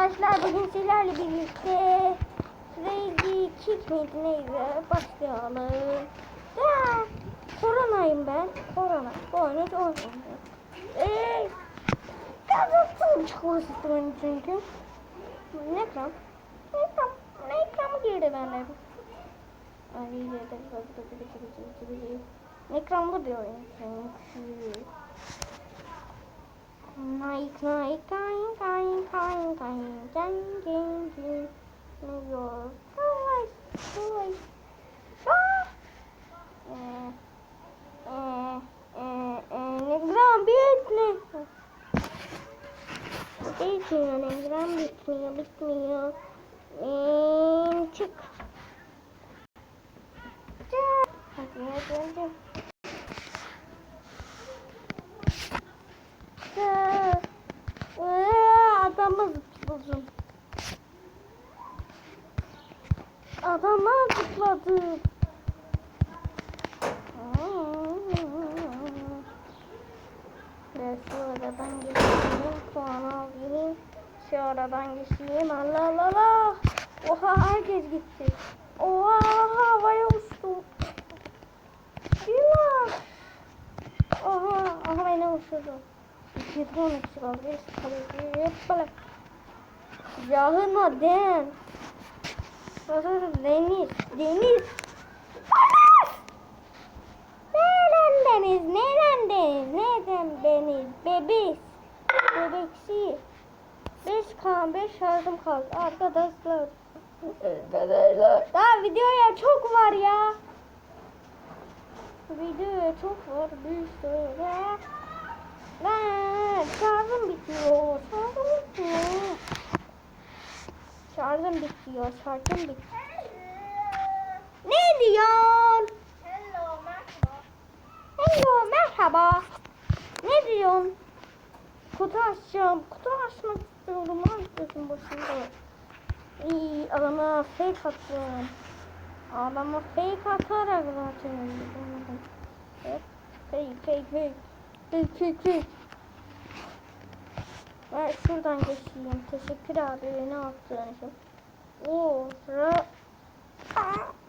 arkadaşlar bugün sizlerle birlikte Crazy Kick miydi neydi başlayalım. Ya koronayım ben. Korona. Çok oynuyorum. Eee Kazıktım çıkması istemedim çünkü. Ne ekran? Ne ekran? Ne ekranı girdi bende? Ay iyi de Ekran bu diyor yani. Nike, Nike, kain, kain, kain, kain, kain, kain, kain, New York, Hawaii, Hawaii, ah, eh, eh, eh, eh, Negram bitme. Bitmiyor, Negram bitmiyor, bitmiyor. Çık. Çık. Adama zıpladım. Ve şu aradan geçeyim. Puan alayım. Şu aradan geçeyim. Allah Allah Allah. Oha herkes gitti. Oha havaya uçtum. Yılan. Oha. Aha beni uçurdu. İki tane kişi kaldı. Birisi kalıyor. Yapala. Burası deniz. Deniz. Deniz. Neren deniz? Neren deniz? Neren deniz? Bebiş. Bebeksi. 5 kan 5 şarjım kaldı arkadaşlar. Arkadaşlar. Daha videoya çok var ya. Videoya çok var bir sürü. Lan şarjım bitiyor. Şarjım bitiyor. Şarjım bitiyor. Şarjım bitiyor. Ne diyorsun? Hello merhaba. Hello merhaba. Ne diyorsun? Kutu açacağım. Kutu açmak istiyorum. Yapıyorsun başında? İyi adama fake attım. Adama fake atarak zaten. Fake fake fake. Fake fake fake. Ben şuradan geçeyim. Teşekkür abi ne yaptığın için. Oo, sıra. Aa!